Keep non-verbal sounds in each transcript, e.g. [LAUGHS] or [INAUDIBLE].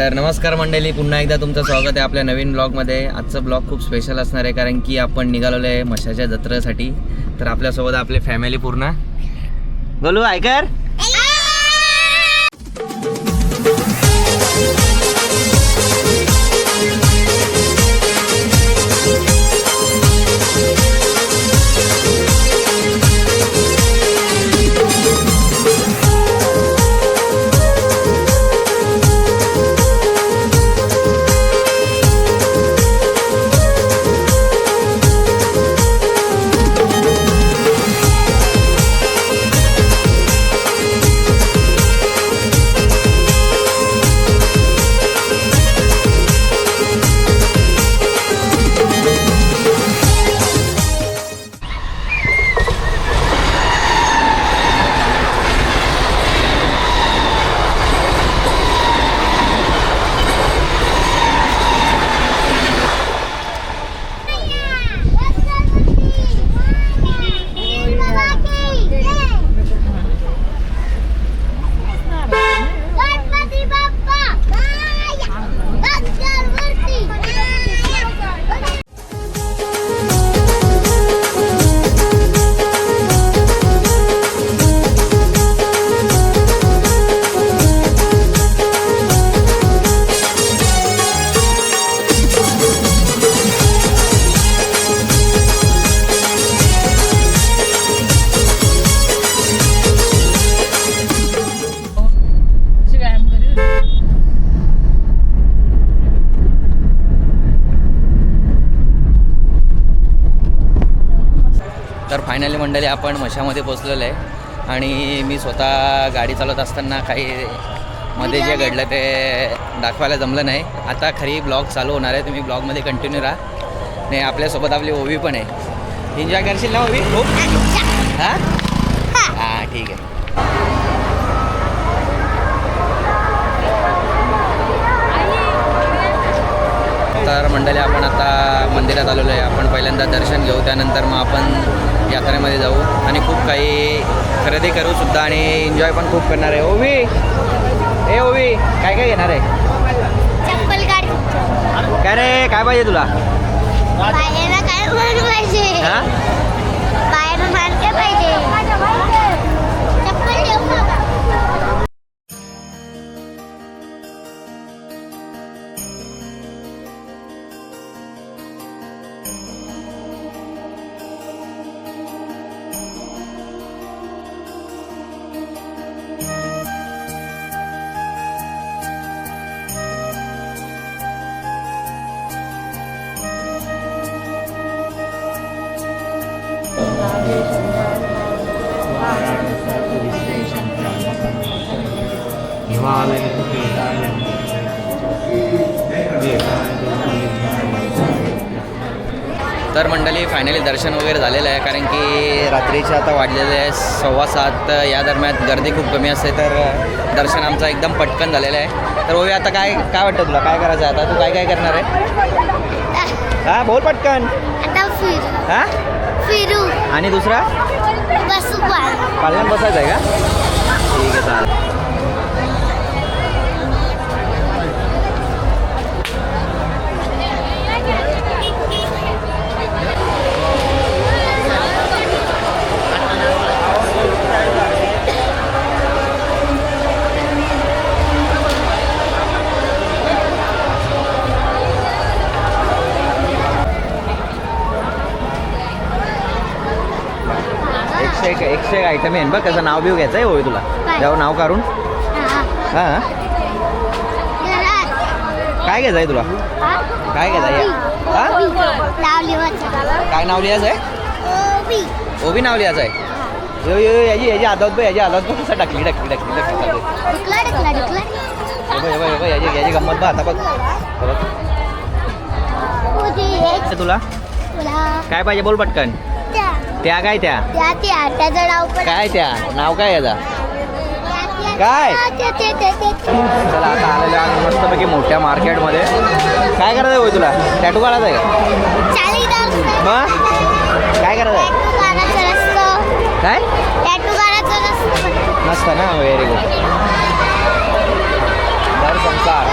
तर नमस्कार मंडळी पुन्हा एकदा तुमचं स्वागत आहे आपल्या नवीन ब्लॉगमध्ये. आजचं ब्लॉग खूप स्पेशल असणार आहे कारण की आपण निघालेलो आहे मशाच्या जत्रेसाठी. तर आपल्यासोबत आपली फॅमिली पूर्ण. बोलू ऐकर फायनली मंडळी आपण मशामध्ये पोचलेलो आहे. आणि मी स्वतः गाडी चालवत असताना काही मध्ये जे घडलं ते दाखवायला जमलं नाही. आता खरी ब्लॉग चालू होणार आहे. तुम्ही ब्लॉगमध्ये कंटिन्यू राहा. आणि आपल्यासोबत आपली ओवी पण आहे. एन्जॉय करशील ना ओवी? खूप हां. हां ठीक आहे. तर मंडळी आपण आता मंदिरात आलेलो आहे. आपण पहिल्यांदा दर्शन घेऊ त्यानंतर मग आपण यात्रेमध्ये जाऊ. आणि खूप काही खरेदी करू सुद्धा आणि एन्जॉय पण खूप करणार आहे. ओवी! ए ओवी! काय काय घेणार आहे? काय रे? काय पाहिजे तुला? काय पाहिजे. तर मंडळी फायनली दर्शन वगैरे झालेलं आहे कारण की रात्रीचे आता वाढलेले आहे सव्वा सात. या दरम्यान गर्दी खूप कमी असते तर दर्शन आमचं एकदम पटकन झालेलं आहे. तर ओवी आता काय काय वाटतं तुला? काय करायचं आहे? आता तू काय काय करणार आहे? हां बोल पटकन. हां? फिरू. आणि दुसरा? पालनात बसायचं आहे का? ठीक आहे चालेल. एकशे एक एकशे एक आयटम आहे. बघ त्याचं नाव बिव घ्यायचं आहे होय तुला? त्यावर नाव काढून. हा. काय घ्यायचं आहे तुला? काय घ्यायचं आहे. काय नाव लिहायचं आहे? ओबी. नाव लिहायचं आहे? यो यो यो, याची याची आदत बघ याची आदत बघ कसं टाकली टाकली टाकली टाकली याची याची गंमत बघ आता बघ. तुला. काय पाहिजे बोल पटकन. त्या. काय त्या? त्या त्या त्याचं नाव पण काय त्या? नाव काय याचा? काय? चला आता आलेलो आहे मस्तपैकी मोठ्या मार्केटमध्ये. काय करायचं आहे होय तुला? टॅटू काढायचा आहे का. मग? काय करायचं आहे. काय. मस्त ना व्हेरी गुड संसार.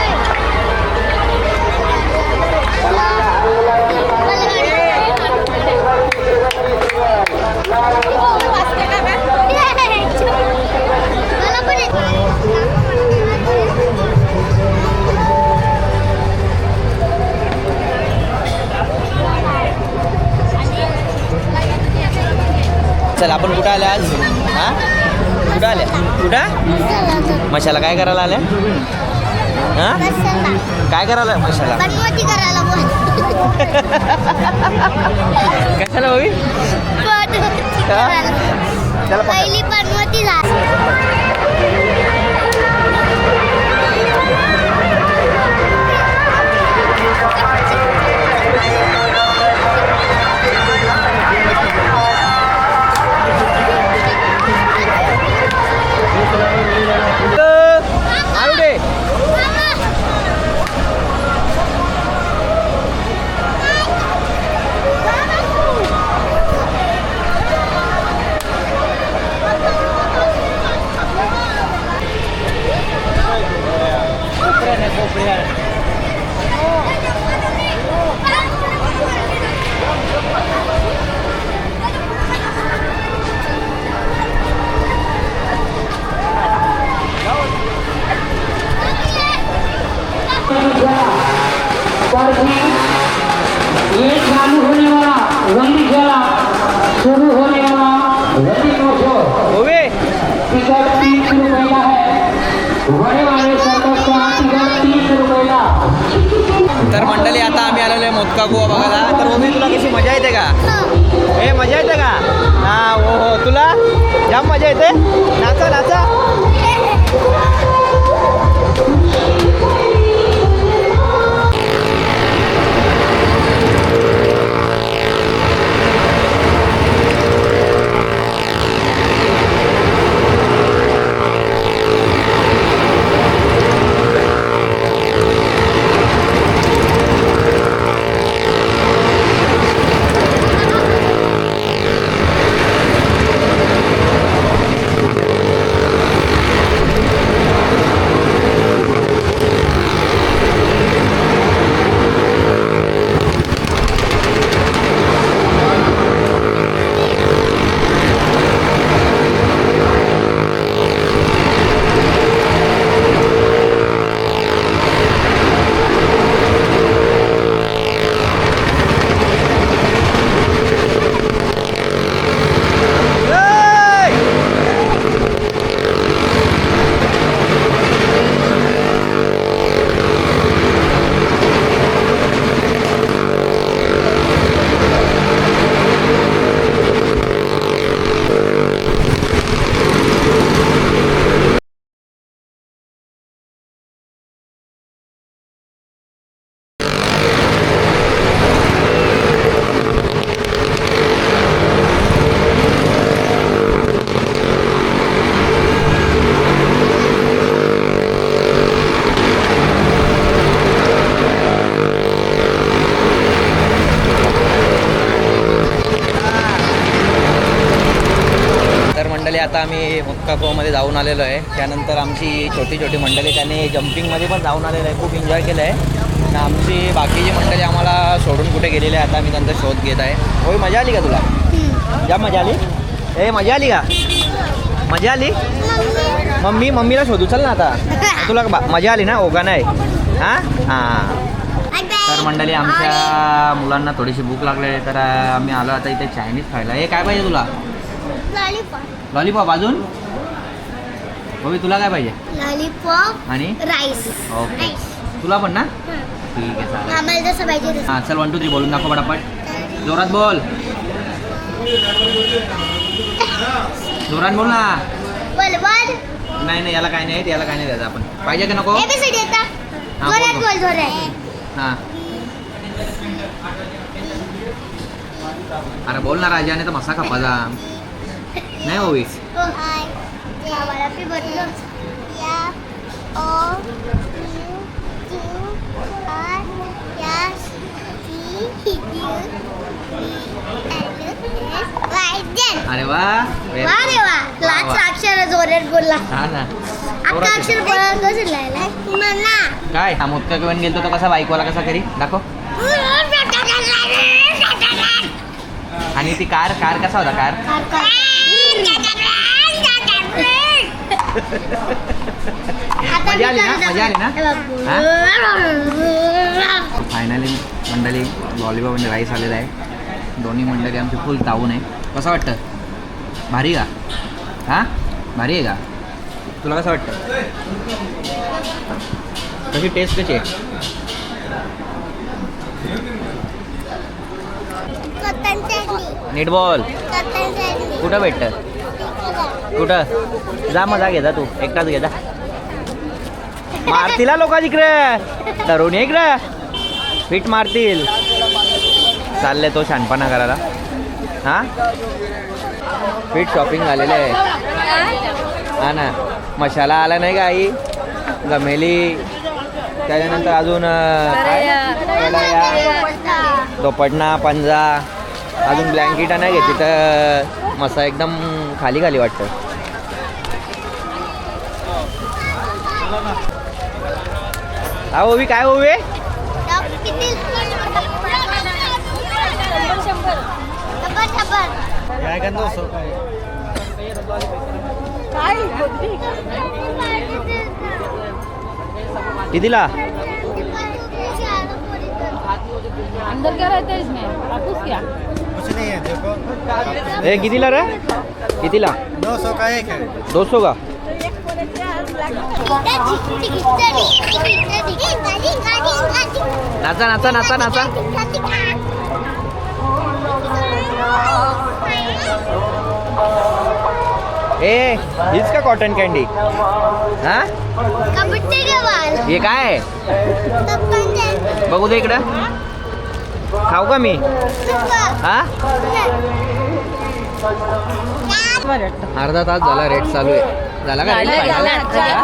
चल आपण कुठं आले आज? हा? कुठं आले? कुठं? मशाला काय करायला आल्या? हां? काय करायला मशाला? कशाला करायला त्याला. पहिली बनवटी टिकट रुपये टिकट रुपये तर मंडळी आता आम्ही आलेलो आहे मोदका गोवा बघायला. तर मम्मी तुला कशी मजा येते का? हे मजा येते का? हा हो हो. तुला? जाम मजा येते? नाचा नाचा. आता आम्ही मुक्का कोमध्ये जाऊन आलेलो आहे. त्यानंतर आमची छोटी छोटी मंडळी त्यांनी जम्पिंगमध्ये पण जाऊन आलेलं आहे. खूप एन्जॉय केलं आहे. आणि आमची बाकीची मंडळी आम्हाला सोडून कुठे गेलेली आहे आता आम्ही त्यांचा शोध घेत आहे. होय मजा आली का तुला? जाम मजा आली? ए मजा आली का? मजा आली? मम्मी. मम्मीला शोधू चल ना आता. [LAUGHS] तुला मजा आली ना? ओगा नाही. हां? हां. तर मंडळी आमच्या मुलांना थोडीशी भूक लागली आहे तर आम्ही आलो आता इथे चायनीज खायला. हे काय पाहिजे तुला? लॉलीपॉप अजून? तुला काय पाहिजे? लॉलीपॉप आणि? राईस ओके तुला पण ना? ठीक आहे चालेल. आम्हाला जसं पाहिजे तसं. हां चल वन टू थ्री बोलून दाखव पटापट. जोरात बोल. जोरात बोल ना. बोल बोल. नाही नाही याला काय नाही याला काय नाही द्यायचं आपण. पाहिजे का नको? एबीसीडी येता. हा, जोरात बोल, बोल जोरात. हां. अरे बोल ना राजाने तर मसा खपाचा नाही होई हो हाय. आम्हाला या. O U Q R S T U रायजन अरे वा. very वा रे वा. good. वा, लाच वा. अक्षर जोरात बोलला. हा ना. अक्षर बोला कसं काय? हा मोदका घेऊन गेलतो तो कसा बायकोला कसा करी दाखव. आणि ती कार कार कसा होता कार? मजा आली ना? मजा आली ना? फायनली मंडळी लॉलीपॉप म्हणजे राईस आलेला आहे. दोन्ही मंडळी आमची फुल तावून आहे. कसं वाटतं? भारी का? हा? भारी आहे का? तुला कसं वाटतं? कशी टेस्ट कशी आहे? कॉटन सँडी नीट बॉल कॉटन सँडी कुठं भेटतं? कुठं? जा मग जा घे जा तू. एकटाच घे जा [LAUGHS] मारतील लोक इकडे धरून ये इकडे. फिट मारतील. चालले तो शानपणा करायला. हा? फिट शॉपिंग झालेलं आहे. हा ना. मशाला आला नाही का आई? गमेली. त्याच्यानंतर अजून अं, दोपटना पंजा. अजून ब्लँकेट नाही घेतली तर मसा एकदम खाली खाली वाटतं. हा ओवी काय ओवी काय कितीला? अंदर क्या रहता है इसमें? आपस क्या? कुछ नहीं है देखो। ए कितीला रे? कितीला? दो सौ का एक है। दो सौ का? नाचा नाचा नाचा नाचा. ए हीच का कॉटन कॅन्डी हा? हे काय? बघू दे इकडं. खाऊ का मी? हा? अर्धा तास झाला रेट चालू आहे. झाला का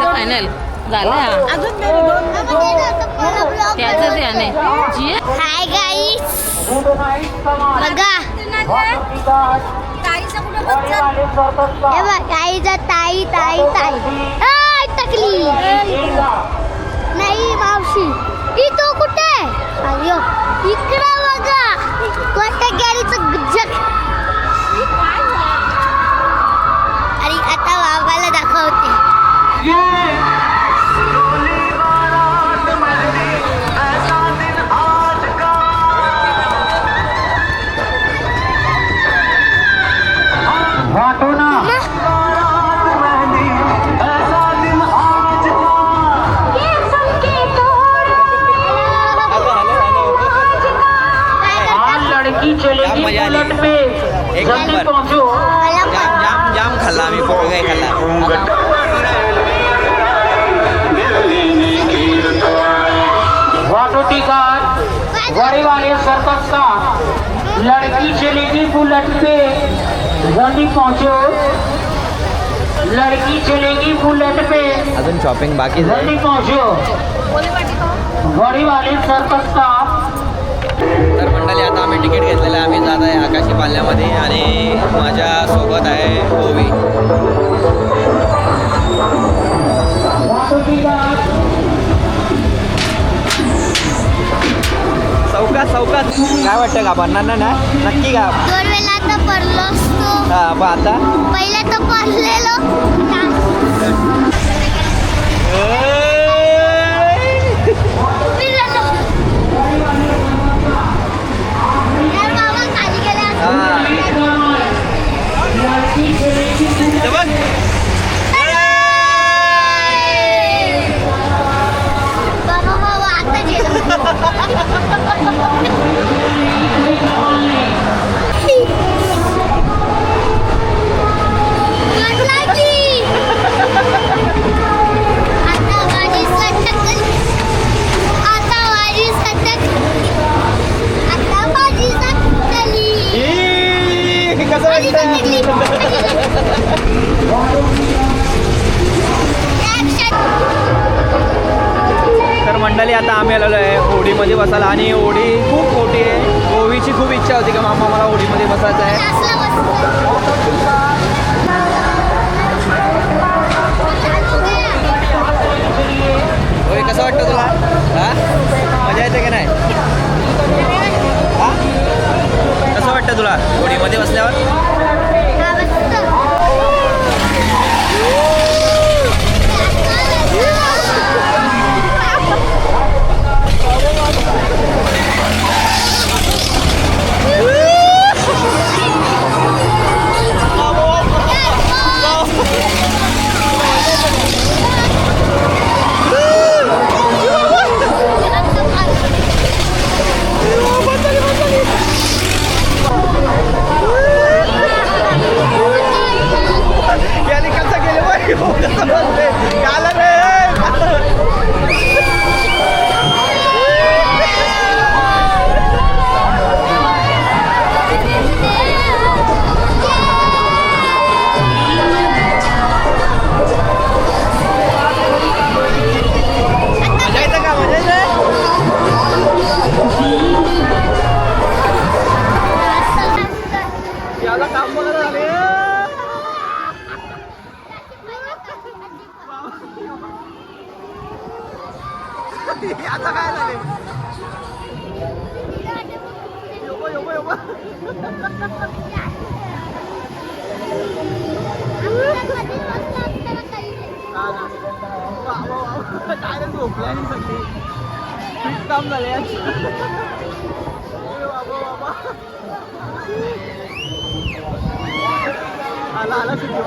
फायनल झालं याने हाय बघा हे गाईचा ताई ताई ताई टकली नाही मावशी ही तो कुठे अयो इकडं बघा कोणत्या आज लड़की चलेगी बुलेट पे। जल्दी पहुंचो। जाम जाम जाम खाल्ला आम्ही पोकळ काही खाल्ला। वाटो बड़े वाले सर्कस का लड़की चलेगी बुलेट पे। जल्दी पहुंचो। लड़की चलेगी बुलेट पे। अजून शॉपिंग बाकी जल्दी पहुंचो। बड़ी वाले सर्कस का तर मंडळी आता तिकीट घेतलेलं आहे. आम्ही जात आहे आकाशी पालण्यामध्ये आणि माझ्या सोबत आहे ओवी चौकात चौकात काय वाटतं का? बनणार ना? नक्की का? दोन वेळा तर पडलो असतो. हा पण आता? पहिले तर पडलेलो खाली गेले असते. लड़की तर मंडळी आता आम्ही आलेलो आहे होडीमध्ये बसायला आणि होडी खूप मोठी आहे. ओवीची खूप इच्छा होती का मामा मला होडीमध्ये बसायचं आहे.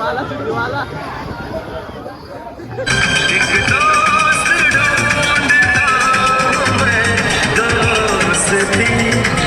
तर मंडळी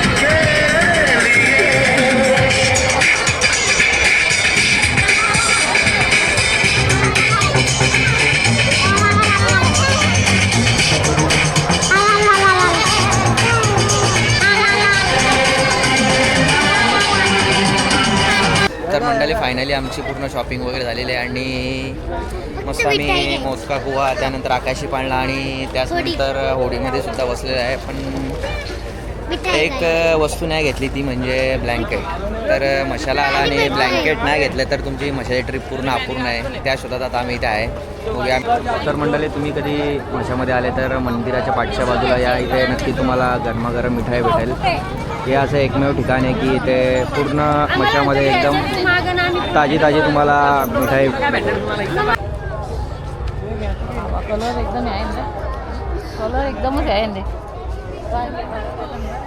फायनली आमची पूर्ण शॉपिंग वगैरे झालेली आहे आणि मस्त आम्ही. मोदका कुवा त्यानंतर आकाशी पाळणा आणि त्यानंतर होडीमध्ये सुद्धा बसलेलं आहे. पण एक वस्तू नाही घेतली ती म्हणजे ब्लँकेट तर मशाला आला आणि ब्लँकेट नाही घेतलं तर तुमची मशाची ट्रिप पूर्ण अपूर्ण आहे. त्या शोधात आता आम्ही इथे आहे. बघूया. तर मंडळी तुम्ही कधी मशामध्ये आले तर मंदिराच्या पाठच्या बाजूला या. इथे नक्की तुम्हाला गरमागरम मिठाई भेटेल. हे असं एकमेव ठिकाण आहे की इथे पूर्ण मशामध्ये एकदम ताजी ताजी तुम्हाला मिठाई. कलर एकदम आहे ना. कलर एकदमच आहे ना.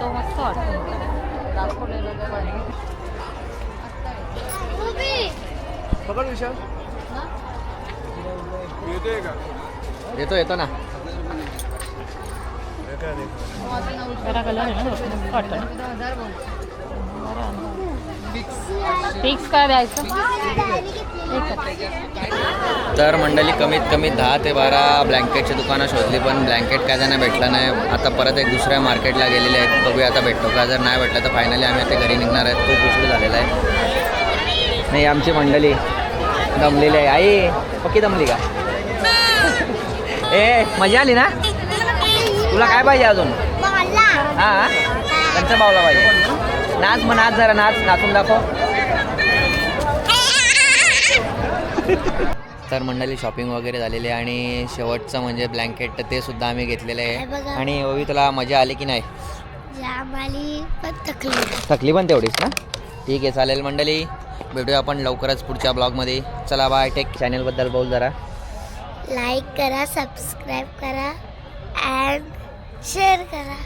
तो मस्त वाटतो. भारी. येतो येतो ना. जरा कलर आहे ना वाटतं फिक्स काय द्यायचं? तर मंडळी कमीत कमी दहा ते बारा ब्लँकेटची दुकानं शोधली पण ब्लँकेट काय त्यांना भेटलं नाही. आता परत एक दुसऱ्या मार्केटला गेलेले आहेत. बघूया आता भेटतो का? जर नाही भेटलं तर फायनली आम्ही आता घरी निघणार आहेत. खूप उशीर झालेला आहे. नाही आमची मंडळी दमलेली आहे. आई पक्की दमली का? ए मजा आली ना? तुला काय पाहिजे अजून? हां त्यांचा बावला पाहिजे. नाच मग नाच जरा नाच नाचून दाखव. तर मंडळी शॉपिंग वगैरे झालेली आहे आणि शेवटचं म्हणजे ब्लँकेट तर ते सुद्धा आम्ही घेतलेलं आहे. आणि ओवी तुला मजा आली की नाही? थकली. पण तेवढीच ना? ठीक आहे चालेल मंडळी. भेटूया आपण लवकरच पुढच्या ब्लॉगमध्ये. चला बाय टेक चॅनलबद्दल बोल जरा. लाईक करा सबस्क्राईब करा अँड शेअर करा.